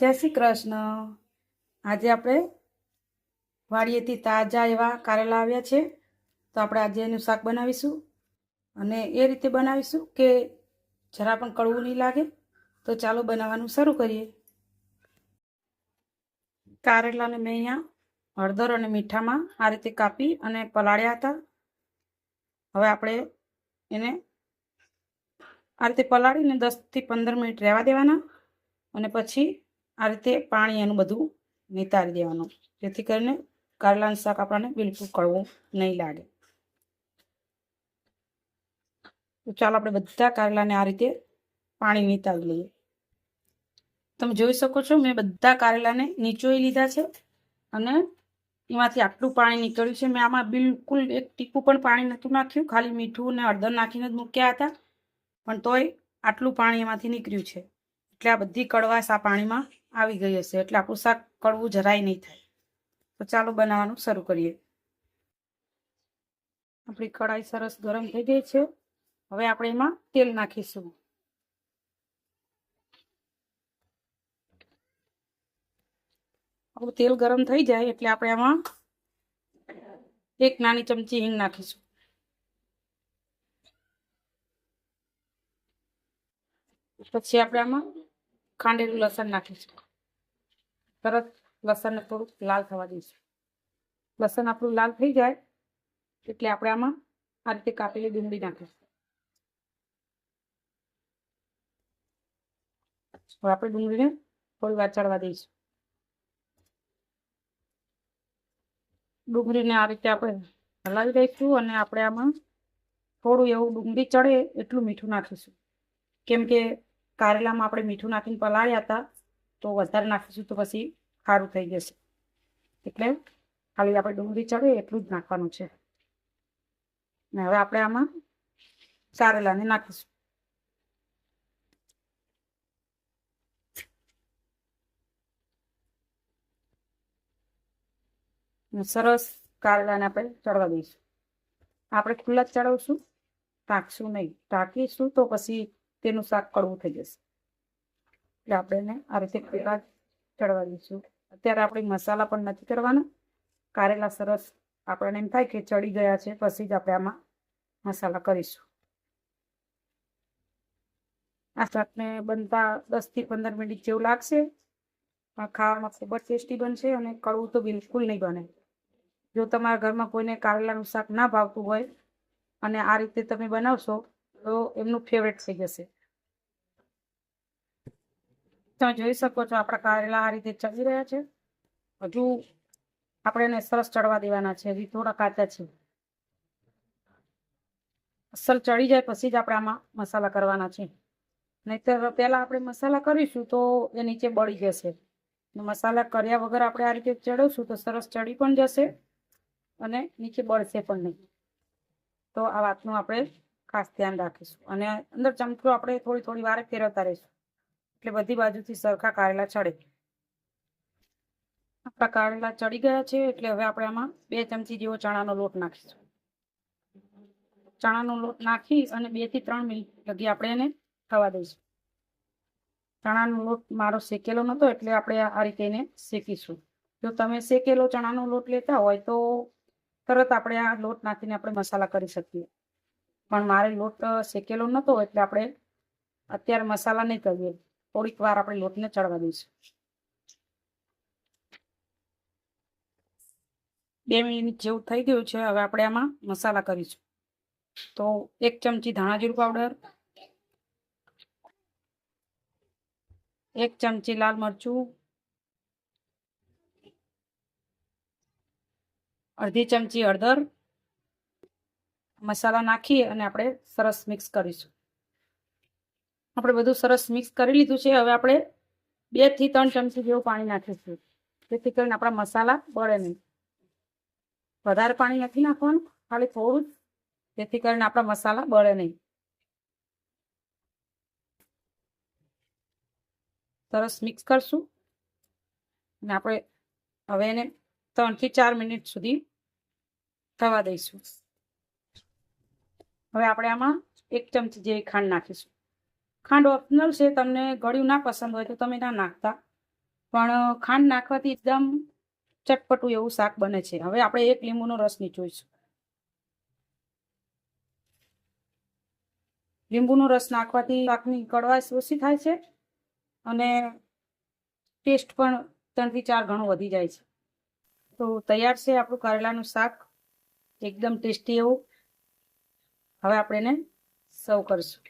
જય શ્રી કૃષ્ણ. આજે આપણે વાડીએથી તાજા એવા કારેલા આવ્યા છે. તો આપણે આજે એનું શાક બનાવીશું અને એ રીતે બનાવીશું કે જરા પણ કડવું નહીં લાગે. તો ચાલો બનાવવાનું શરૂ કરીએ. કારેલાને મેં અહીંયા હળદર અને મીઠામાં આ રીતે કાપી અને પલાળ્યા હતા. હવે આપણે એને આ રીતે પલાળીને દસથી પંદર મિનિટ રહેવા દેવાના અને પછી આ રીતે પાણી એનું બધું નિતારી દેવાનું. જેથી કરીને કારેલાનું શાક આપણને બિલકુલ કડવું નહીં લાગે. તો ચાલો આપણે બધા કારેલાને આ રીતે પાણી નિતારી લઈએ. તમે જોઈ શકો છો, મેં બધા કારેલાને નીચોઈ લીધા છે અને એમાંથી આટલું પાણી નીકળ્યું છે. મેં આમાં બિલકુલ એક ટીપું પણ પાણી નહોતું નાખ્યું. ખાલી મીઠું ને હળદર નાખીને જ મૂક્યા હતા. પણ તોય આટલું પાણી એમાંથી નીકળ્યું છે. એટલે આ બધી કડવાશ આ પાણીમાં આવી ગઈ હશે. એટલે આપણું શાક કડવું જરાય નહીં થાય. તો ચાલો બનાવવાનું શરૂ કરીએ. આપણી કઢાઈ સરસ ગરમ થઈ ગઈ છે. હવે આપણે એમાં તેલ નાખીશું. આપણું તેલ ગરમ થઈ જાય એટલે આપણે આમાં એક નાની ચમચી હિંગ નાખીશું. પછી આપણે આમાં ખાંડેલું લસણ નાખીશું. તરત લસણને થોડુંક લાલ થવા દઈશું. લસણ આપણું લાલ થઈ જાય એટલે આપણે આમાં આ રીતે કાપેલી ડુંગળી નાખીશું. હવે આપણે ડુંગળીને થોડી વાર ચડવા દઈશું. ડુંગળીને આ રીતે આપણે હલાવી દઈશું અને આપણે આમાં થોડું એવું ડુંગળી ચડે એટલું મીઠું નાખીશું. કેમ કે કારેલામાં આપણે મીઠું નાખીને પલાળ્યા હતા, તો વધારે નાખીશું તો પછી ખારું થઈ જશે. એટલે ખાલી આપણે ડુંગળી ચડે એટલું જ નાખવાનું છે. ને હવે આપણે આમાં કારેલાને નાખીશું. સરસ કારેલાને આપણે ચડવા દઈશું. આપણે ખુલ્લા જ ચડાવશું ટાંકશું નહીં ટાંકીશું તો પછી તેનું શાક કડવું થઈ જશે. એટલે આપણે એને આ રીતે પેલા ચડવા દઈશું. અત્યારે આપણે મસાલા પણ નથી કરવાના. કારેલા સરસ આપણને એમ થાય કે ચડી ગયા છે, પછી જ આપણે આમાં મસાલા કરીશું. આ શાકને બનતા દસથી પંદર મિનિટ જેવું લાગશે. ખાવામાં ખૂબ જ ટેસ્ટી બનશે અને કડવું તો બિલકુલ નહીં બને. જો તમારા ઘરમાં કોઈને કારેલાનું શાક ના ભાવતું હોય અને આ રીતે તમે બનાવશો તો એમનું ફેવરેટ થઈ જશે. તમે જોઈ શકો છો આપણા કારેલા આ રીતે ચડી રહ્યા છે. હજુ આપણે એને સરસ ચડવા દેવાના છે. હજી થોડા કાચા છે. અસલ ચડી જાય પછી જ આપણે આમાં મસાલા કરવાના છે. નહીતર પહેલાં આપણે મસાલા કરીશું તો એ નીચે બળી જશે. મસાલા કર્યા વગર આપણે આ રીતે ચડવશું તો સરસ ચડી પણ જશે અને નીચે બળશે પણ નહીં. તો આ વાતનું આપણે ખાસ ધ્યાન રાખીશું. અને અંદર ચમચો આપણે થોડી થોડી વારે ફેરવતા રહીશું. એટલે બધી બાજુથી સરખા કારેલા ચડે. આપણા કારેલા ચડી ગયા છે, એટલે હવે આપણે આમાં બે ચમચી જેવો ચણાનો લોટ નાખીશું. ચણાનો લોટ નાખી અને બેથી ત્રણ મિનિટ લગી આપણે એને થવા દઈશું. ચણાનો લોટ મારો શેકેલો નહોતો એટલે આપણે આ રીતે એને શેકીશું. જો તમે શેકેલો ચણાનો લોટ લેતા હોય તો તરત આપણે આ લોટ નાખીને આપણે મસાલા કરી શકીએ. પણ મારે લોટ શેકેલો નહોતો એટલે આપણે અત્યારે મસાલા નહીં કરીએ. થોડીક વાર આપણે લોટને ચડવા દઈશું. બે મિનિટ જેવું થઈ ગયું છે, હવે આપણે આમાં મસાલા કરીશું. તો એક ચમચી ધાણાજીરું પાવડર, એક ચમચી લાલ મરચું, અડધી ચમચી હળદર મસાલા નાખી અને આપણે સરસ મિક્સ કરીશું. આપણે બધું સરસ મિક્સ કરી લીધું છે. હવે આપણે બેથી ત્રણ ચમચી જેવું પાણી નાખીશું. જેથી કરીને આપણા મસાલા બળે નહીં. વધારે પાણી નથી નાખવાનું, ખાલી થોડું જ, જેથી કરીને આપણા મસાલા બળે નહીં. સરસ મિક્સ કરશું. અને આપણે હવે એને ત્રણથી ચાર મિનિટ સુધી થવા દઈશું. હવે આપણે આમાં એક ચમચી જેવી ખાંડ નાખીશું. ખાંડ ઓપ્શનલ છે, તમને ગળ્યું ના પસંદ હોય તો તમે ના નાખતા. પણ ખાંડ નાખવાથી એકદમ ચટપટું એવું શાક બને છે. હવે આપણે એક લીંબુનો રસ નીચોઈશું. લીંબુનો રસ નાખવાથી શાકની કડવાશ ઓછી થાય છે અને ટેસ્ટ પણ ત્રણથી ચાર ગણો વધી જાય છે. તો તૈયાર છે આપણું કારેલાનું શાક. એકદમ ટેસ્ટી એવું. હવે આપણે એને સર્વ કરીશું.